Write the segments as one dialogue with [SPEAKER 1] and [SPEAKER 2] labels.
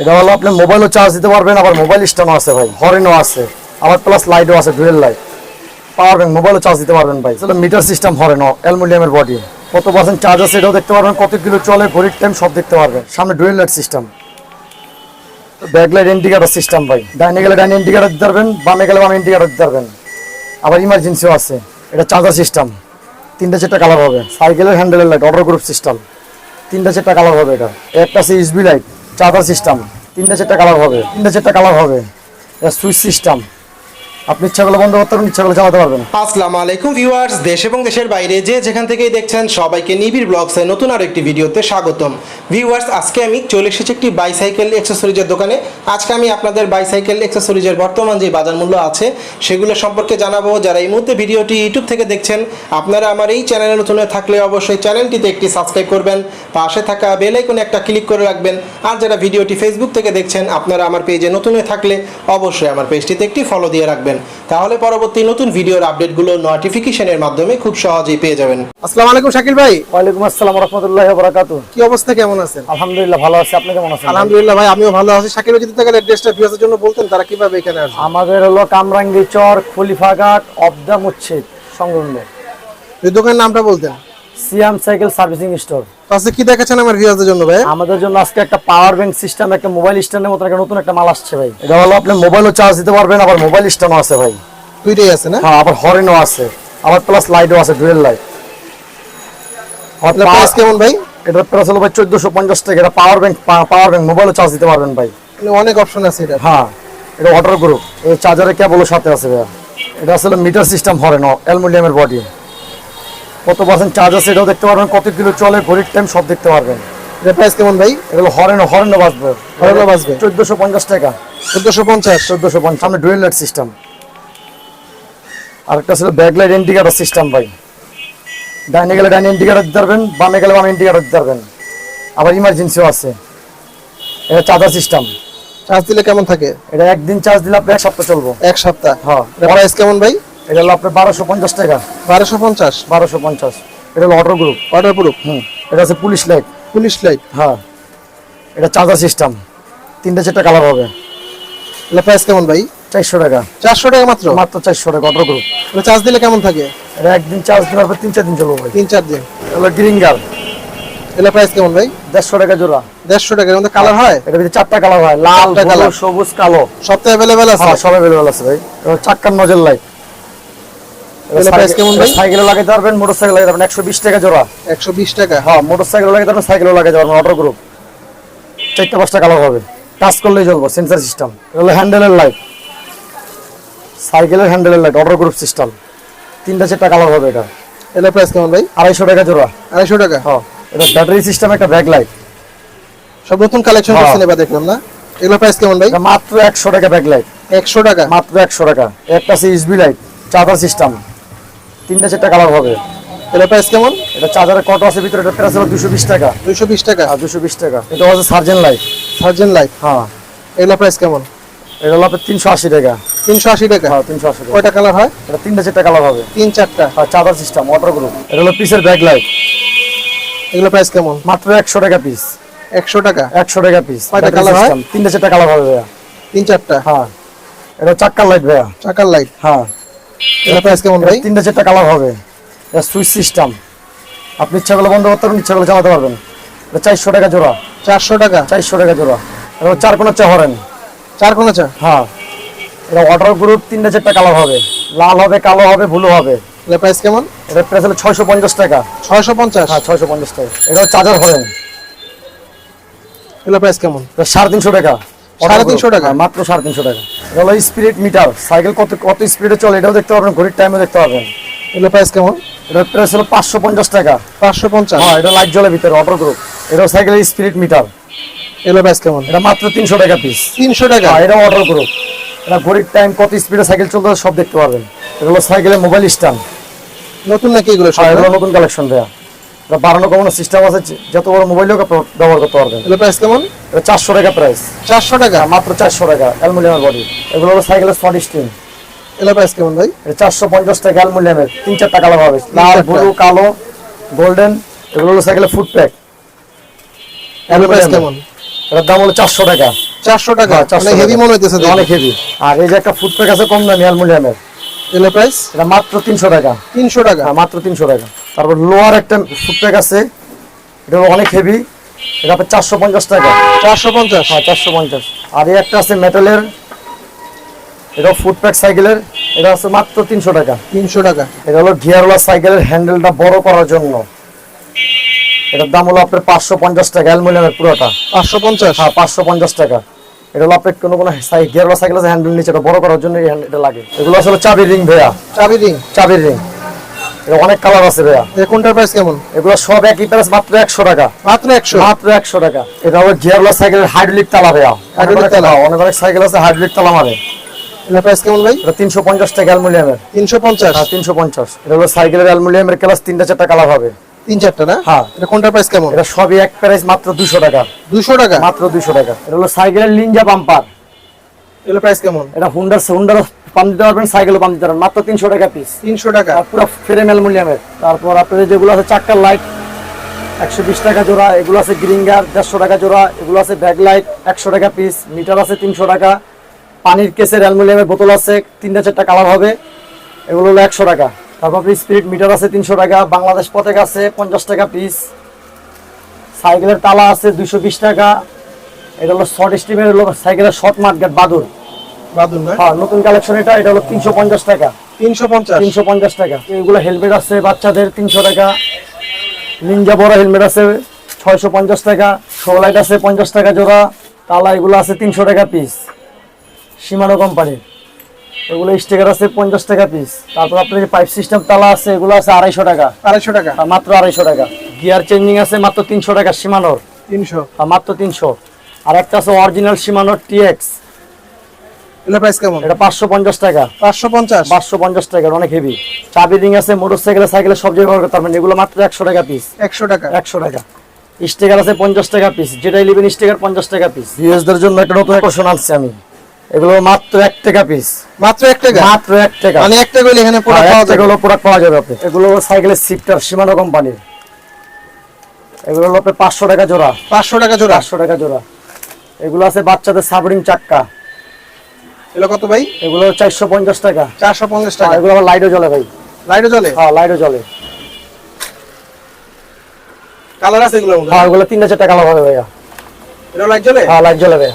[SPEAKER 1] এটা হলো আপনি মোবাইলও চার্জ দিতে পারবেন, আবার মোবাইল স্ট্যান্ডও আছে ভাই হরেনও আছে, আবার প্লাস লাইটও আছে ডুয়েল লাইট পাওয়ার ব্যাংক মোবাইলও চার্জ দিতে পারবেন ভাই। আসলে মিটার সিস্টেম হরেনও অ্যালুমিনিয়ামের বডি কত পার্সেন্ট চার্জ আছে এটাও দেখতে পারবেন, কত কিলো চলে, ঘড়ির টাইম সব দেখতে পারবেন। সামনে dual light system backlight indicator system ভাই। ডাইনে গেলে ডাইনে ইন্ডিকেটার দিতে পারবেন, বামে গেলে বামে ইন্ডিকেটার দিতে পারবেন। আবার ইমার্জেন্সিও আছে, এটা চার্জার সিস্টেম তিনটা চারটা কালার হবে। সাইকেলের হ্যান্ডেলের লাইট অর্ডার গ্রুপ সিস্টেম তিনটা চারটা কালার হবে এটা। একটা আছে ইসবি লাইট চার্জার সিস্টেম তিনটা চারটা কালার হবে তিনটা চারটা কালার হবে সুইচ সিস্টেম আপনি ইচ্ছা করলে বন্ধ করতে পারবেন, ইচ্ছা চালাতে পারবেন।
[SPEAKER 2] আসসালামু আলাইকুম ভিউয়ার্স, দেশ এবং দেশের বাইরে যে যেখান থেকেই দেখছেন, সবাইকে নিবিড় ব্লগসে নতুন আরও একটি ভিডিওতে স্বাগতম। ভিউয়ার্স, আজকে আমি চলে এসেছি একটি বাইসাইকেল অ্যাক্সেসরিজের দোকানে। আজকে আমি আপনাদের বাইসাইকেল অ্যাক্সেসরিজের বর্তমান যে বাজার মূল্য আছে, সেগুলো সম্পর্কে জানাব। যারা এই মুহূর্তে ভিডিওটি ইউটিউব থেকে দেখছেন, আপনারা আমার এই চ্যানেলে নতুন থাকলে অবশ্যই চ্যানেলটিতে একটি সাবস্ক্রাইব করবেন। পাশে থাকা বেল আইকনে একটা ক্লিক করে রাখবেন। আর যারা ভিডিওটি ফেসবুক থেকে দেখছেন, আপনারা আমার পেজে নতুন থাকলে অবশ্যই আমার পেজটিতে একটি ফলো দিয়ে রাখবেন। তাহলে পরবর্তী নতুন ভিডিওর আপডেটগুলো নোটিফিকেশনের মাধ্যমে খুব সহজেই পেয়ে যাবেন। আসসালামু আলাইকুম শাকিল ভাই।
[SPEAKER 1] ওয়ালাইকুম আসসালাম রাহমাতুল্লাহি ওয়া বারাকাতুহু
[SPEAKER 2] কি অবস্থা কেমন আছেন?
[SPEAKER 1] আলহামদুলিল্লাহ ভালো আছি। আপনি কেমন আছেন
[SPEAKER 2] আলহামদুলিল্লাহ ভাই আমিও ভালো আছি। শাকিল ভাই যদি তাহলে অ্যাড্রেসটা ভিউয়ার্সের জন্য বলতেন তারা কীভাবে এখানে আসবে?
[SPEAKER 1] আমাদের হলো কামরাঙ্গি চর খলিফাঘাট অবদা মুচ্ছিদ সংলগ্ন।
[SPEAKER 2] এই দোকানের নামটা বলতেন।
[SPEAKER 1] Siam cycle servicing store.
[SPEAKER 2] আজকে কি দেখাচ্ছেন আমার ভিউয়ার্সদের জন্য ভাই?
[SPEAKER 1] আমাদের জন্য আজকে একটা পাওয়ার ব্যাংক সিস্টেম একটা মোবাইল স্ট্যান্ডের মতো একটা নতুন একটা মাল আসছে ভাই। এটা হলো আপনি মোবাইলও চার্জ দিতে পারবেন আবার মোবাইল স্ট্যান্ডও আছে ভাই।
[SPEAKER 2] দুইটাই আছে না?
[SPEAKER 1] হ্যাঁ আবার হরেনও আছে। আবার প্লাস লাইটও আছে ডুয়েল লাইট আপনার
[SPEAKER 2] প্রাইস কেমন ভাই?
[SPEAKER 1] এটা প্রাইস হলো ভাই চোদ্দশো পঞ্চাশ টাকা। এটা পাওয়ার ব্যাংক পাওয়ার ব্যাংক মোবাইলও চার্জ দিতে পারবেন ভাই।
[SPEAKER 2] মানে অনেক অপশন আছে এটা
[SPEAKER 1] হ্যাঁ এটা ওয়াটার গ্রুপ এই চার্জারের কেবলের সাথে আছে ভাইয়া। এটা আসলে মিটার সিস্টেম হরেন অ্যালুমিনিয়ামের বডি কত পার্সেন্ট চার্জ আছে এটাও দেখতে পারবেন কত কিলো চলে ঘড়ির টাইম সব দেখতে পারবেন।
[SPEAKER 2] এটা প্রাইস কেমন ভাই?
[SPEAKER 1] এগুলো হরেন হরেনও বাঁচবে।
[SPEAKER 2] হরেনও বাজবে।
[SPEAKER 1] চোদ্দশো পঞ্চাশ টাকা।
[SPEAKER 2] চোদ্দশো পঞ্চাশ?
[SPEAKER 1] চোদ্দশো পঞ্চাশ সামনে ডুয়েল লাইট সিস্টেম আরেকটা ছিল ব্যাকলাইট ইন্ডিকেটার সিস্টেম ভাই। ডাইনে গেলে ডাইনে ইন্ডিকেটার দিতে পারবেন বামে গেলে বামে ইন্ডিকেটার দিতে পারবেন। আবার ইমার্জেন্সিও আছে। এটা চার্জার সিস্টেম
[SPEAKER 2] চার্জ দিলে কেমন থাকে?
[SPEAKER 1] এটা একদিন চার্জ দিলে আপনি এক সপ্তাহ চলবো।
[SPEAKER 2] এক সপ্তাহ।
[SPEAKER 1] হ্যাঁ।
[SPEAKER 2] প্রাইস কেমন ভাই?
[SPEAKER 1] এটা হলো আপনার বারোশো পঞ্চাশ টাকা।
[SPEAKER 2] বারোশো পঞ্চাশ?
[SPEAKER 1] বারোশো পঞ্চাশ। এটা হলো অটো গ্রুপ
[SPEAKER 2] অর্ডার প্রুফ
[SPEAKER 1] হুম। এটা আছে পুলিশ লাইট
[SPEAKER 2] পুলিশ লাইট
[SPEAKER 1] হ্যাঁ। এটা চার্জার সিস্টেম তিনটে চারটা কালার হবে।
[SPEAKER 2] এটা প্রাইস কেমন ভাই?
[SPEAKER 1] চারশো টাকা।
[SPEAKER 2] চারশো টাকা মাত্র?
[SPEAKER 1] মাত্র চারশো টাকা অটো গ্রুপ
[SPEAKER 2] এটা চার্জ দিলে কেমন থাকে?
[SPEAKER 1] এটা একদিন চার্জ দেওয়ার পর তিন চার দিন চলবে ভাই।
[SPEAKER 2] তিন চার দিন।
[SPEAKER 1] এটা গ্রিঙ্গার
[SPEAKER 2] এটা প্রাইস কেমন ভাই?
[SPEAKER 1] দেড়শো টাকা জোড়া।
[SPEAKER 2] দেড়শো টাকার মধ্যে কালার হয়।
[SPEAKER 1] এটা ভিতরে চারটা কালার হয়। লাল কালার সবুজ কালো।
[SPEAKER 2] সপ্তাহে অ্যাভেলেবেল আছে?
[SPEAKER 1] হ্যাঁ সব অ্যাভেলেবল আছে ভাই। চাক্কার নজেল লাইট
[SPEAKER 2] এগুলো price কেমন ভাই?
[SPEAKER 1] সাইকেলে পারবেন পারবেন একশো বিশ টাকা জোড়া।
[SPEAKER 2] একশো বিশ টাকা?
[SPEAKER 1] হ্যাঁ মোটর সাইকেল পারবেন পারবেন অটো গ্রুপ চারটা পাঁচটা কালার হবে। টাচ করলেই চলবো সেন্সার সিস্টেম হলো হ্যান্ডেলের লাইট সাইকেলের হ্যান্ডেলের লাইট অটো গ্রুপ সিস্টেম তিনটা চারটা কালার হবে এটা।
[SPEAKER 2] এটা প্রাইস কেমন ভাই?
[SPEAKER 1] আড়াইশো টাকা জোড়া।
[SPEAKER 2] আড়াইশো টাকা?
[SPEAKER 1] হ্যাঁ এটা ব্যাটারি সিস্টেম একটা ব্যাক লাইট
[SPEAKER 2] সব নতুন কালেকশন
[SPEAKER 1] হ্যাঁ।
[SPEAKER 2] করছেন এবার দেখলাম না? এগুলো প্রাইস কেমন ভাই?
[SPEAKER 1] মাত্র একশো টাকা ব্যাক লাইট
[SPEAKER 2] একশো টাকা?
[SPEAKER 1] মাত্র একশো টাকা। একটা লাইট চার্জার সিস্টেম তিনটা চারটা কালার হবে।
[SPEAKER 2] এটা প্রাইস কেমন?
[SPEAKER 1] এটা চার্জারের কত আছে ভিতরে? এটা প্রাইস হলো দুশো বিশ টাকা।
[SPEAKER 2] দুইশো বিশ টাকা।
[SPEAKER 1] আর দুশো বিশ টাকা। এটা হচ্ছে সার্জেন লাইট
[SPEAKER 2] সার্জেন লাইট
[SPEAKER 1] হ্যাঁ।
[SPEAKER 2] এগুলো প্রাইস কেমন?
[SPEAKER 1] এটা হলো আপনার তিনশো আশি টাকা।
[SPEAKER 2] তিনশো আশি টাকা?
[SPEAKER 1] হ্যাঁ তিনশো আশি
[SPEAKER 2] কয়টা কালার হয়?
[SPEAKER 1] এটা তিনটা চারটা কালার হবে।
[SPEAKER 2] তিন চারটা।
[SPEAKER 1] আর চার্জার সিস্টেম ওয়াটার গ্রুপ এটা হলো পিসের ব্যাক লাইট
[SPEAKER 2] এগুলো প্রাইস কেমন?
[SPEAKER 1] মাত্র একশো টাকা পিস
[SPEAKER 2] একশো টাকা?
[SPEAKER 1] একশো টাকা পিস
[SPEAKER 2] কয়টা colour হয়?
[SPEAKER 1] তিনটা চারটা কালার হবে ভাইয়া।
[SPEAKER 2] তিন চারটা?
[SPEAKER 1] হ্যাঁ। এটা চাক্কার লাইট ভাইয়া।
[SPEAKER 2] চাকার লাইট
[SPEAKER 1] হ্যাঁ।
[SPEAKER 2] এগুলো প্রাইস কেমন ভাই?
[SPEAKER 1] তিনটা চারটা কালার হবে। এটা সুইচ সিস্টেম আপনি ইচ্ছা করলে বন্ধ করতে পারবেন ইচ্ছা করলে চালাতে পারবেন। এটা চারশো টাকা জোড়া।
[SPEAKER 2] চারশো টাকা?
[SPEAKER 1] চারশো টাকা জোড়া। এটা চার কোনো চা হরেন।
[SPEAKER 2] চার কোন চা?
[SPEAKER 1] হ্যাঁ। এটা ওয়াটার গ্রুপ তিনটা চারটা কালার হবে। লাল হবে কালো হবে ব্লু হবে।
[SPEAKER 2] এগুলো প্রাইস কেমন?
[SPEAKER 1] এটা প্রাইস হলো ছয়শো পঞ্চাশ টাকা।
[SPEAKER 2] ছয়শো পঞ্চাশ?
[SPEAKER 1] হ্যাঁ ছয়শো পঞ্চাশ টাকা। এটা চার্জার হরেন।
[SPEAKER 2] এগুলো প্রাইস কেমন?
[SPEAKER 1] সাড়ে তিনশো টাকা।
[SPEAKER 2] সাড়ে তিনশো টাকা?
[SPEAKER 1] হ্যাঁ, মাত্র সাড়ে তিনশো টাকা। এটা হলো স্পিরিট মিটার সাইকেল কত কত স্পিডে চলে এটাও দেখতে পারবেন ঘড়ির টাইমে দেখতে পারবেন।
[SPEAKER 2] এগুলো প্রাইস কেমন?
[SPEAKER 1] এটা প্রাইস হলো পাঁচশো পঞ্চাশ টাকা।
[SPEAKER 2] পাঁচশো পঞ্চাশ।
[SPEAKER 1] হ্যাঁ এটা লাইট জ্বলে ভিতরে অটো গ্রুপ এটাও সাইকেলের স্পিরিট মিটার
[SPEAKER 2] এগুলো প্রাইস কেমন?
[SPEAKER 1] এটা মাত্র তিনশো টাকা পিস
[SPEAKER 2] তিনশো টাকা?
[SPEAKER 1] এটা অটো গ্রুপ এটা ঘড়ির টাইম কত স্পিডে সাইকেল চলতে সব দেখতে পারবেন। এগুলো সাইকেলের মোবাইল স্ট্যান্ড
[SPEAKER 2] নতুন নাকি এগুলো সব?
[SPEAKER 1] হ্যাঁ নতুন কালেকশন দেয়া। এটা বাড়ানো কমানো সিস্টেম আছে যত বড় মোবাইলও ব্যবহার করতে পারবেন।
[SPEAKER 2] এগুলো প্রাইস কেমন?
[SPEAKER 1] এটা চারশো টাকা প্রাইস
[SPEAKER 2] চারশো টাকা?
[SPEAKER 1] মাত্র চারশো টাকা অ্যালুমিনিয়ামের বডি এগুলো হলো সাইকেলের সড স্টিম
[SPEAKER 2] এগুলো প্রাইস কেমন ভাই?
[SPEAKER 1] এটা চারশো পঞ্চাশ টাকা অ্যালুমিনিয়ামের। তিন চারটা কালার হবে। লাল ব্লু কালো গোল্ডেন এগুলো হলো সাইকেলের ফুড প্যাক
[SPEAKER 2] কেমন?
[SPEAKER 1] এটার দাম হলো চারশো টাকা।
[SPEAKER 2] চারশো টাকা?
[SPEAKER 1] হ্যাঁ, 400
[SPEAKER 2] মানে হেভি মনে হইতেছে।
[SPEAKER 1] অনেক হেভি আর এই যে একটা ফুটপ্যাক আছে কম দামি অ্যালুমিনিয়ামের।
[SPEAKER 2] এগুলো প্রাইস
[SPEAKER 1] এটা মাত্র তিনশো টাকা।
[SPEAKER 2] তিনশো টাকা।
[SPEAKER 1] হ্যাঁ মাত্র তিনশো টাকা। তারপর লোয়ার একটা ফুটপ্যাক আছে। এটা অনেক হেভি এটা আপনার চারশো পঞ্চাশ টাকা।
[SPEAKER 2] চারশো পঞ্চাশ?
[SPEAKER 1] হ্যাঁ চারশো পঞ্চাশ। আর এই একটা আছে মেটালের এটা ফুটপ্যাক সাইকেলের এটা আছে মাত্র তিনশো টাকা।
[SPEAKER 2] তিনশো টাকা।
[SPEAKER 1] এটা হলো গিয়ারওয়ালা সাইকেলের হ্যান্ডেলটা বড় করার জন্য। এটার দাম হলো আপনার পাঁচশো পঞ্চাশ টাকা অ্যালুমিনিয়ামের পুরোটা।
[SPEAKER 2] পাঁচশো পঞ্চাশ?
[SPEAKER 1] হ্যাঁ পাঁচশো পঞ্চাশ টাকা। এটা হলো আপনার কোনো কোনো গিয়ারওয়ালা সাইকেল আছে হ্যান্ডেল নিচে এটা বড় করার জন্য এটা লাগে। এগুলো আসলে চাবির রিং ভাইয়া।
[SPEAKER 2] চাবি রিং
[SPEAKER 1] চাবির রিং অনেক কালার আছে ভাইয়া।
[SPEAKER 2] এ কোনটার প্রাইস কেমন?
[SPEAKER 1] এগুলো সব একই প্রাইস মাত্র একশো টাকা।
[SPEAKER 2] মাত্র একশো?
[SPEAKER 1] মাত্র একশো টাকা। এটা হলো গিয়ারওয়ালা সাইকেলের হাইড্রোলিক তালা ভাইয়া।
[SPEAKER 2] তালা।
[SPEAKER 1] অনেক অনেক সাইকেল আছে হাইড্রোলিক তালা মারে
[SPEAKER 2] প্রাইস কেমন ভাই?
[SPEAKER 1] এটা তিনশো পঞ্চাশ টাকা অ্যালুমিনিয়ামের।
[SPEAKER 2] তিনশো পঞ্চাশ?
[SPEAKER 1] হ্যাঁ তিনশো পঞ্চাশ। এটা হলো সাইকেলের অ্যালুমিনিয়ামের ক্লাস তিনটা চারটা কালার হবে।
[SPEAKER 2] তিন চারটা না?
[SPEAKER 1] হ্যাঁ।
[SPEAKER 2] এটা কোনটার প্রাইস কেমন?
[SPEAKER 1] এটা সবই এক প্রাইস মাত্র দুশো টাকা।
[SPEAKER 2] দুশো টাকা?
[SPEAKER 1] মাত্র দুশো টাকা। এটা হলো সাইকেলের লিঞ্জা বাম্পার
[SPEAKER 2] এগুলো প্রাইস কেমন?
[SPEAKER 1] এটা হুন্ডার হুন্ডার পাম্প দিতে পারবেন সাইকেলও পাম্প দিতে পারবেন। মাত্র তিনশো টাকা পিস
[SPEAKER 2] তিনশো টাকা।
[SPEAKER 1] পুরো ফ্রেম অ্যালুমিনিয়ামের তারপর আপনাদের যেগুলো আছে চাক্কার লাইট একশো বিশ টাকা জোড়া এগুলো আছে গ্রিঙ্গার দেড়শো টাকা জোড়া এগুলো আছে ব্যাক লাইট একশো টাকা পিস মিটার আছে তিনশো টাকা। পানির কেসের অ্যালুমিনিয়ামের বোতল আছে তিনটা চারটা কালার হবে এগুলো হলো একশো টাকা। তারপর স্পিরিট মিটার আছে তিনশো টাকা বাংলাদেশ পতাকা আছে পঞ্চাশ টাকা পিস সাইকেলের তালা আছে দুইশো বিশ টাকা। এটা হলো শর্ট স্টিমের হলো সাইকেলের শর্ট মার্কেট বাদুর হ্যাঁ নতুন কালেকশন এটা এটা হলো তিনশো পঞ্চাশ টাকা।
[SPEAKER 2] তিনশো পঞ্চাশ?
[SPEAKER 1] তিনশো পঞ্চাশ টাকা। এগুলো হেলমেট আছে বাচ্চাদের তিনশো টাকা। বড় হেলমেট আছে ছয়শো পঞ্চাশ টাকা। শো লাইট আছে পঞ্চাশ টাকা জোড়া। তালা এগুলো আছে তিনশো টাকা পিস সীমানো কোম্পানির এগুলো স্টিকার আছে পঞ্চাশ টাকা পিস তারপর আপনার যে পাইপ সিস্টেম তালা আছে এগুলো আছে আড়াইশো টাকা।
[SPEAKER 2] আড়াইশো টাকা?
[SPEAKER 1] আর মাত্র আড়াইশো টাকা। গিয়ার চেঞ্জিং আছে মাত্র তিনশো টাকা সীমানোর
[SPEAKER 2] তিনশো।
[SPEAKER 1] আর মাত্র তিনশো। আর একটা আছে অরিজিনাল সীমানোর টিএক্স
[SPEAKER 2] এগুলো প্রাইস কেমন?
[SPEAKER 1] এটা পাঁচশো পঞ্চাশ টাকা।
[SPEAKER 2] পাঁচশো পঞ্চাশ?
[SPEAKER 1] পাঁচশো পঞ্চাশ টাকার অনেক হেভি চাবি রিং আছে মোটর সাইকেলে সাইকেলে সব জায়গায় ব্যবহার করতে পারবেন এগুলো মাত্র একশো টাকা পিস
[SPEAKER 2] একশো টাকা।
[SPEAKER 1] একশো টাকা। স্টিকার আছে পঞ্চাশ টাকা পিস যেটা ইলেভেন স্টিকার পঞ্চাশ টাকা পিস ভিউয়ার্সদের জন্য একটা নতুন আকর্ষণ আনছি আমি। এগুলো মাত্র এক টাকা পিস
[SPEAKER 2] মাত্র এক টাকা?
[SPEAKER 1] মাত্র এক টাকা।
[SPEAKER 2] মানে এক টাকা হইলে এখানে পুরো
[SPEAKER 1] হ্যাঁ,
[SPEAKER 2] পাওয়া যাবে?
[SPEAKER 1] হলো প্রোডাক্ট পাওয়া যাবে আপনি। এগুলো সাইকেলের সিফটার সীমানো কোম্পানির এগুলো আপনার পাঁচশো টাকা জোড়া।
[SPEAKER 2] পাঁচশো টাকা জোড়া।
[SPEAKER 1] পাঁচশো টাকা জোড়া। এগুলো আছে বাচ্চাদের সাবরিং চাক্কা।
[SPEAKER 2] এগুলো কত ভাই?
[SPEAKER 1] এগুলো চারশো পঞ্চাশ টাকা।
[SPEAKER 2] চারশো পঞ্চাশ
[SPEAKER 1] আর
[SPEAKER 2] টাকা।
[SPEAKER 1] এগুলো আবার লাইটও জ্বলে ভাই।
[SPEAKER 2] লাইটও চলে
[SPEAKER 1] হ্যাঁ লাইটও জ্বলে।
[SPEAKER 2] কালার আছে মধ্যে?
[SPEAKER 1] হ্যাঁ এগুলো তিনটা চারটা কালার হবে ভাইয়া।
[SPEAKER 2] এটা লাইট জ্বলে?
[SPEAKER 1] হ্যাঁ লাইট জ্বলে ভাইয়া।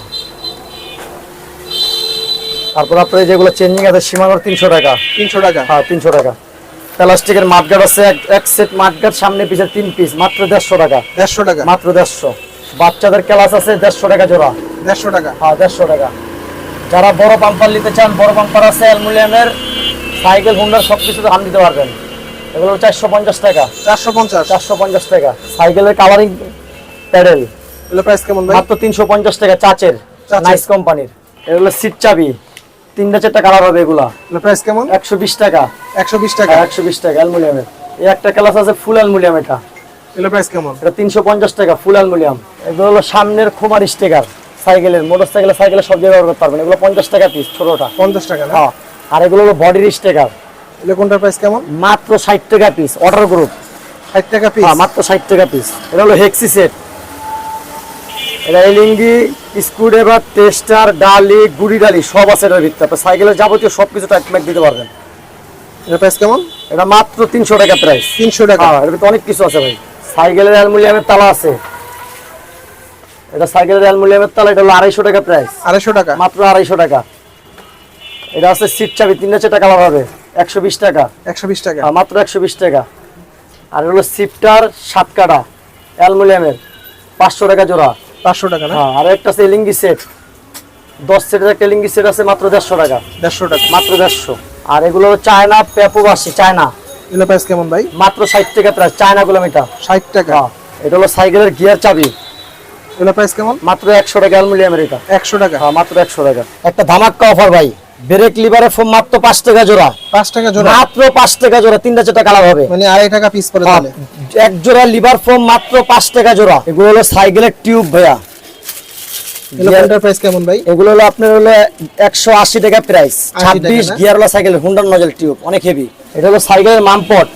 [SPEAKER 1] তারপর আপনার যেগুলো চেঞ্জিং আছে সীমানোর তিনশো টাকা।
[SPEAKER 2] তিনশো টাকা।
[SPEAKER 1] হ্যাঁ তিনশো টাকা। প্লাস্টিকের মাঠগার্ড আছে এক- সেট মাঠগার্ড সামনে পিছে তিন পিস মাত্র দেড়শো টাকা।
[SPEAKER 2] দেড়শো টাকা।
[SPEAKER 1] মাত্র দেড়শো। বাচ্চাদের ক্লাস আছে দেড়শো টাকা জোড়া।
[SPEAKER 2] দেড়শো টাকা।
[SPEAKER 1] হ্যাঁ দেড়শো টাকা। যারা বড় পাম্পার নিতে চান বড় পাম্পার আছে অ্যালুমিনিয়ামের সাইকেল হুন্ডার সব কিছুতে হাম দিতে পারবেন। এগুলো চারশো পঞ্চাশ টাকা।
[SPEAKER 2] চারশো পঞ্চাশ?
[SPEAKER 1] চারশো পঞ্চাশ টাকা। সাইকেলের কালারিং প্যাডেল।
[SPEAKER 2] এগুলো প্রাইস কেমন
[SPEAKER 1] মাত্র তিনশো পঞ্চাশ টাকা চাচের। নাইস কোম্পানির এগুলো সিট চাবি। তিনটা চারটা কালার হবে এগুলা।
[SPEAKER 2] এগুলো প্রাইস কেমন?
[SPEAKER 1] একশো বিশ টাকা।
[SPEAKER 2] একশো বিশ টাকা?
[SPEAKER 1] একশো বিশ টাকা অ্যালুমিনিয়ামের। এই একটা ক্লাস আছে ফুল অ্যালুমিনিয়াম এটা।
[SPEAKER 2] এগুলো প্রাইস কেমন?
[SPEAKER 1] এটা তিনশো পঞ্চাশ টাকা ফুল অ্যালুমিনিয়াম। এগুলো হলো সামনের খোমার স্টিকার সাইকেলের মোটর সাইকেলের সব জায়গায় ব্যবহার করতে পারবেন। এগুলো পঞ্চাশ টাকা পিস ছোটটা।
[SPEAKER 2] পঞ্চাশ টাকা না?
[SPEAKER 1] হ্যাঁ আর এগুলো হলো বডির স্টিকার
[SPEAKER 2] এগুলো কোনটার প্রাইস কেমন?
[SPEAKER 1] মাত্র ষাট টাকা পিস অর্ডার গ্রুপ
[SPEAKER 2] ষাট টাকা পিস
[SPEAKER 1] হ্যাঁ মাত্র ষাট টাকা পিস এটা হলো হেক্সি সেট এটা এলিঙ্গি স্ক্রুড্রাইভার টেস্টার ডালি গুড়ি ডালি সব আছে এটার ভিতরে। আপনার সাইকেলের যাবতীয় সব কিছু টাইট দিতে পারবেন।
[SPEAKER 2] এটার প্রাইস কেমন?
[SPEAKER 1] এটা মাত্র তিনশো টাকা প্রাইস
[SPEAKER 2] তিনশো টাকা।
[SPEAKER 1] হ্যাঁ এর ভিতরে অনেক কিছু আছে ভাই। সাইকেলের অ্যালুমিনিয়ামের তালা আছে। এটা সাইকেলের অ্যালুমিনিয়ামের তালা এটা হলো আড়াইশো টাকা প্রাইস
[SPEAKER 2] আড়াইশো টাকা?
[SPEAKER 1] মাত্র আড়াইশো টাকা। এটা আছে সিট চাবি তিনটা চারটা কালার হবে। একশো বিশ টাকা।
[SPEAKER 2] একশো বিশ টাকা।
[SPEAKER 1] হ্যাঁ, মাত্র একশো বিশ টাকা। আর হলো সিফটার সাত কাটা অ্যালুমিনিয়ামের পাঁচশো টাকা জোড়া।
[SPEAKER 2] পাঁচশো টাকা
[SPEAKER 1] হ্যাঁ আর একটা আছে এলিঙ্গি সেট দশ সেটের একটা এলিঙ্গি সেট আছে মাত্র দেড়শো টাকা।
[SPEAKER 2] দেড়শো টাকা।
[SPEAKER 1] মাত্র দেড়শো। আর এগুলো চায়না পেপোবাসি চায়না।
[SPEAKER 2] এগুলো প্রাইস কেমন ভাই?
[SPEAKER 1] মাত্র ষাট টাকা প্রাইস চায়না গুলো মিটার
[SPEAKER 2] ষাট টাকা।
[SPEAKER 1] হ্যাঁ এটা হলো সাইকেলের গিয়ার চাবি।
[SPEAKER 2] এগুলো প্রাইস কেমন?
[SPEAKER 1] মাত্র একশো টাকা অ্যালুমিনিয়ামের এটা
[SPEAKER 2] একশো টাকা।
[SPEAKER 1] হ্যাঁ মাত্র একশো টাকা। একটা ধামাক্কা অফার ভাই। ব্রেক লিভারে ফোম মাত্র পাঁচ টাকা জোড়া।
[SPEAKER 2] পাঁচ টাকা জোড়া।
[SPEAKER 1] মাত্র পাঁচ টাকা জোড়া তিনটা চারটা কালার হবে।
[SPEAKER 2] মানে আড়াই টাকা পিস পরে
[SPEAKER 1] হ্যাঁ,
[SPEAKER 2] তাহলে।
[SPEAKER 1] এক জোড়া লিভার ফোম মাত্র পাঁচ টাকা জোড়া। এগুলো হলো সাইকেলের টিউব ভাইয়া।
[SPEAKER 2] এগুলো কোনটার প্রাইস কেমন ভাই?
[SPEAKER 1] এগুলো হলো আপনার হলো একশো আশি টাকা প্রাইস
[SPEAKER 2] 80 টাকা
[SPEAKER 1] ছাব্বিশ
[SPEAKER 2] না?
[SPEAKER 1] গিয়ারওয়ালা সাইকেল হুন্ডার নজেল টিউব অনেক হেভি এটা হলো সাইকেলের মামপট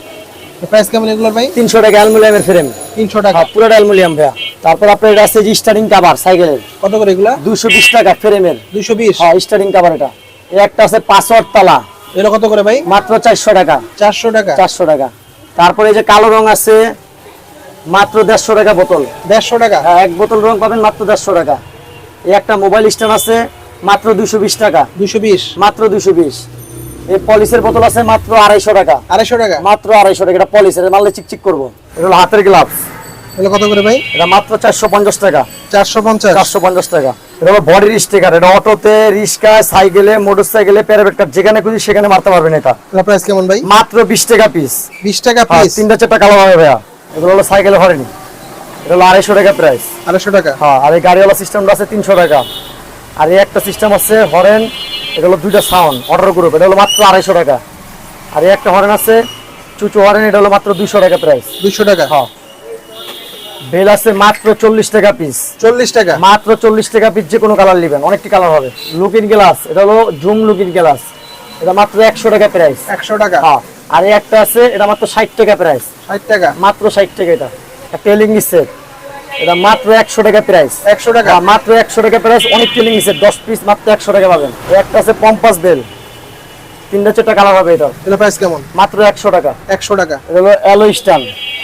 [SPEAKER 2] প্রাইস কেমন এগুলোর ভাই?
[SPEAKER 1] তিনশো টাকা অ্যালমুনিয়ামের ফ্রেম
[SPEAKER 2] তিনশো টাকা।
[SPEAKER 1] হ্যাঁ পুরোটা অ্যালমুনিয়াম ভাইয়া। তারপর আপনার এটা আছে স্টারিং কাভার সাইকেলের
[SPEAKER 2] কত করে এগুলা?
[SPEAKER 1] দুশো বিশ টাকা ফ্রেমের
[SPEAKER 2] দুইশো বিশ?
[SPEAKER 1] হ্যাঁ স্টারিং কাভার এটা। এই একটা আছে পাসওয়ার্ড তালা।
[SPEAKER 2] এগুলো কত করে ভাই?
[SPEAKER 1] মাত্র চারশো টাকা।
[SPEAKER 2] চারশো টাকা।
[SPEAKER 1] চারশো টাকা। তারপরে এই যে কালো রং আছে মাত্র দেড়শো টাকা বোতল।
[SPEAKER 2] দেড়শো টাকা?
[SPEAKER 1] হ্যাঁ এক বোতল রং পাবেন মাত্র দেড়শো টাকা। এই একটা মোবাইল স্ট্যান্ড আছে মাত্র দুশো বিশ টাকা।
[SPEAKER 2] দুইশো বিশ?
[SPEAKER 1] মাত্র দুশো বিশ। এই পলিসের বোতল আছে মাত্র আড়াইশো টাকা।
[SPEAKER 2] আড়াইশো টাকা?
[SPEAKER 1] মাত্র আড়াইশো টাকা এটা পলিসের মারলে চিকচিক করব। এটা হলো হাতের গ্লাভস
[SPEAKER 2] এগুলো কত করে ভাই?
[SPEAKER 1] এটা মাত্র চারশো পঞ্চাশ টাকা।
[SPEAKER 2] চারশো পঞ্চাশ?
[SPEAKER 1] চারশো পঞ্চাশ টাকা। এটা হলো বডির স্টিকার এটা অটোতে রিক্সায় সাইকেলে প্যারাবেট যেখানে খুঁজি সেখানে মারতে পারবেন এটা।
[SPEAKER 2] প্রাইস কেমন ভাই?
[SPEAKER 1] মাত্র বিশ টাকা পিস
[SPEAKER 2] বিশ টাকা
[SPEAKER 1] হ্যাঁ,
[SPEAKER 2] পিস
[SPEAKER 1] তিনটা চারটা কালো হবে ভাইয়া। এগুলো হলো সাইকেলে হরেনি এটা হলো আড়াইশো টাকা প্রাইস
[SPEAKER 2] আড়াইশো টাকা?
[SPEAKER 1] হ্যাঁ আর এই গাড়িওয়ালা সিস্টেমটা আছে তিনশো টাকা। আর এই একটা সিস্টেম আছে হরেন এটা হলো দুইটা সাউন্ড অর্ডার গ্রুপ এটা হলো মাত্র আড়াইশো টাকা। আর এই একটা হরেন আছে চুচু হরেন এটা হলো মাত্র দুইশো টাকা প্রাইস
[SPEAKER 2] দুইশো টাকা?
[SPEAKER 1] হ্যাঁ বেল আছে মাত্র চল্লিশ টাকা পিস
[SPEAKER 2] চল্লিশ টাকা?
[SPEAKER 1] মাত্র চল্লিশ টাকা পিস যে কোনো কালার নেবেন অনেকটি কালার হবে। লুকিন গ্লাস এটা হলো জুম লুকিন গ্লাস এটা মাত্র একশো টাকা প্রাইস
[SPEAKER 2] একশো টাকা?
[SPEAKER 1] হ্যাঁ আর একটা আছে এটা মাত্র ষাট টাকা প্রাইস
[SPEAKER 2] ষাট টাকা?
[SPEAKER 1] মাত্র ষাট টাকা এটা। একটা এলিং সেট এটা মাত্র একশো টাকা প্রাইস
[SPEAKER 2] একশো টাকা।
[SPEAKER 1] মাত্র একশো টাকা প্রাইস অনেক টেলিং সেট দশ পিস মাত্র একশো টাকা পাবেন। একটা আছে পম্পাস বেল তিনটা চারটা কালার হবে এটা
[SPEAKER 2] এগুলো প্রাইস কেমন?
[SPEAKER 1] মাত্র একশো টাকা।
[SPEAKER 2] একশো টাকা।
[SPEAKER 1] এটা হলো অ্যালো স্টান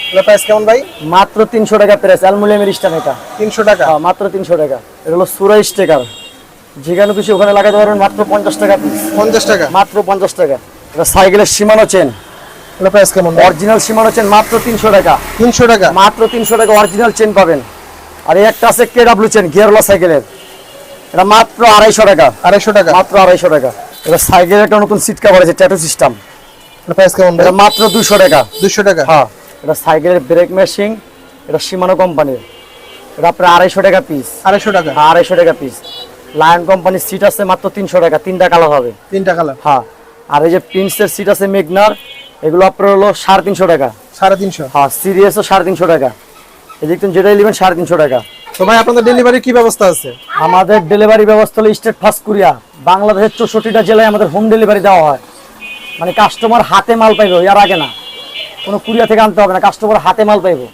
[SPEAKER 2] এগুলো প্রাইস কেমন ভাই?
[SPEAKER 1] মাত্র তিনশো টাকা প্রাইস অ্যালমুনিয়ামের স্টান এটা।
[SPEAKER 2] তিনশো টাকা।
[SPEAKER 1] হ্যাঁ, মাত্র তিনশো টাকা। এটা হলো সুরা স্টেকার যেখানে খুশি ওখানে লাগাতে পারবেন মাত্র পঞ্চাশ টাকা
[SPEAKER 2] পঞ্চাশ টাকা।
[SPEAKER 1] মাত্র পঞ্চাশ টাকা। এটা সাইকেলের সীমানো চেন
[SPEAKER 2] এগুলো প্রাইস কেমন
[SPEAKER 1] অরিজিনাল সীমানো চেন মাত্র তিনশো টাকা।
[SPEAKER 2] তিনশো টাকা?
[SPEAKER 1] মাত্র তিনশো টাকা অরিজিনাল চেন পাবেন। আর এই একটা আছে কে ডাব্লিউ চেন গিয়ারওয়ালা সাইকেলের এটা মাত্র আড়াইশো টাকা।
[SPEAKER 2] আড়াইশো টাকা?
[SPEAKER 1] মাত্র আড়াইশো টাকা। এটা সাইকেলের একটা নতুন সিট কাভার আছে ট্যাটু সিস্টেম
[SPEAKER 2] এগুলো প্রাইস কেমন
[SPEAKER 1] এটা মাত্র দুশো টাকা।
[SPEAKER 2] দুশো টাকা?
[SPEAKER 1] হ্যাঁ এটা সাইকেলের ব্রেক মেশিন এটা সীমানো কোম্পানির এটা আপনার আড়াইশো টাকা পিস
[SPEAKER 2] আড়াইশো টাকা?
[SPEAKER 1] আড়াইশো টাকা পিস লায়ন কোম্পানির সিট আছে মাত্র তিনশো টাকা তিনটা কালার হবে।
[SPEAKER 2] তিনটা কালার
[SPEAKER 1] হ্যাঁ আর এই যে প্রিন্সের সিট আছে মেঘনার এগুলো আপনার হলো সাড়ে তিনশো টাকা।
[SPEAKER 2] সাড়ে তিনশো?
[SPEAKER 1] হ্যাঁ সিরিয়াস সাড়ে তিনশো টাকা। এই দেখুন যেটা নেবেন সাড়ে তিনশো টাকা।
[SPEAKER 2] তো ভাই আপনাদের ডেলিভারি কি ব্যবস্থা আছে?
[SPEAKER 1] আমাদের ডেলিভারি ব্যবস্থা হলো স্টেট ফার্স্ট কুরিয়া বাংলাদেশের চৌষট্টিটা জেলায় আমাদের হোম ডেলিভারি দেওয়া হয়। মানে কাস্টমার হাতে মাল পাইবে ইয়ার আগে না। কোনো কুরিয়া থেকে আনতে হবে না কাস্টমার হাতে মাল পাইবে।